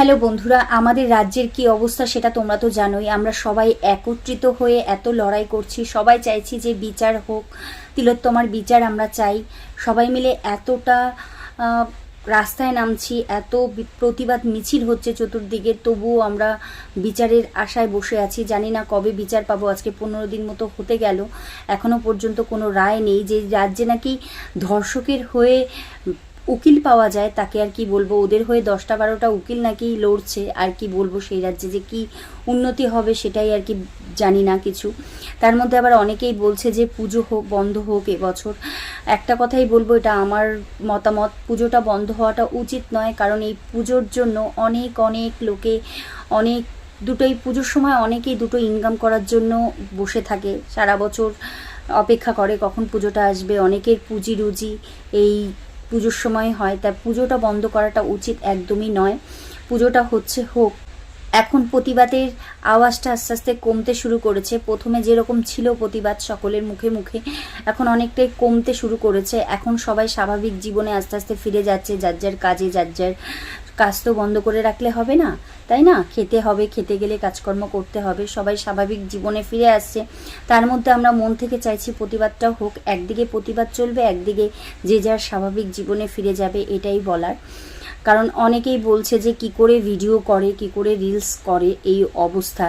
Hello বন্ধুরা, আমাদের রাজ্যের কি অবস্থা সেটা তোমরা তো জানোই। আমরা সবাই একত্রিত হয়ে এত লড়াই করছি। সবাই চাইছি যে বিচার হোক, তিলোত্তমার বিচার আমরা চাই। সবাই মিলে এতটা রাস্তায় নামছি, এত প্রতিবাদ মিছিল হচ্ছে চতুর্দিকে, তবুও আমরা বিচারের আশায় বসে আছি। জানি না কবে বিচার পাবো, আজকে পনেরো দিন মতো হতে গেল। এখনও পর্যন্ত কোনো রায় নেই যে রাজ্যে নাকি ধর্ষকের হয়ে উকিল পাওয়া যায়, তাকে আর কি বলব? ওদের হয়ে দশটা বারোটা উকিল নাকি লড়ছে, আর কি বলব সেই রাজ্যে যে কি উন্নতি হবে সেটাই আর কি জানি না কিছু। তার মধ্যে আবার অনেকেই বলছে যে পুজো হোক, বন্ধ হোক এবছর। একটা কথাই বলব, এটা আমার মতামত, পুজোটা বন্ধ হওয়াটা উচিত নয়, কারণ এই পুজোর জন্য অনেক অনেক লোকে অনেক, দুটোই পুজোর সময় অনেকেই দুটো ইনকাম করার জন্য বসে থাকে। সারা বছর অপেক্ষা করে কখন পুজোটা আসবে, অনেকের পুঁজি রুজি এই পুজোর সময় হয়, তাই পুজোটা বন্ধ করাটা উচিত একদমই নয়। পুজোটা হচ্ছে হোক। এখন প্রতিবাদের আওয়াজটা আস্তে আস্তে কমতে শুরু করেছে। প্রথমে যেরকম ছিল প্রতিবাদ সকলের মুখে মুখে, এখন অনেকটাই কমতে শুরু করেছে। এখন সবাই স্বাভাবিক জীবনে আস্তে আস্তে ফিরে যাচ্ছে, যার যার কাজে, যার যার কাজ তো বন্ধ করে রাখলে হবে না, তাই না? খেতে হবে, খেতে গেলে কাজকর্ম করতে হবে, সবাই স্বাভাবিক জীবনে ফিরে আসছে। তার মধ্যে আমরা মন থেকে চাইছি প্রতিবাদটা হোক, একদিকে প্রতিবাদ চলবে, একদিকে যে যার স্বাভাবিক জীবনে ফিরে যাবে, এটাই বলার। কারণ অনেকেই বলছে যে কি করে ভিডিও করে, কি করে রিলস করে এই অবস্থা।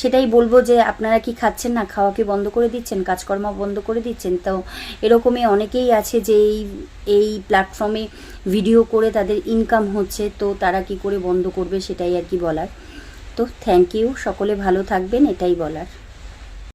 সেটাই বলব যে আপনারা কি খাচ্ছেন না? খাওয়া কি বন্ধ করে দিচ্ছেন? কাজকর্ম বন্ধ করে দিচ্ছেন? তো এরকমই অনেকেই আছে যে এই এই প্ল্যাটফর্মে ভিডিও করে তাদের ইনকাম হচ্ছে, তো তারা কি করে বন্ধ করবে সেটাই আর কি বলার। তো থ্যাংক ইউ সকলে ভালো থাকবেন, এটাই বলার।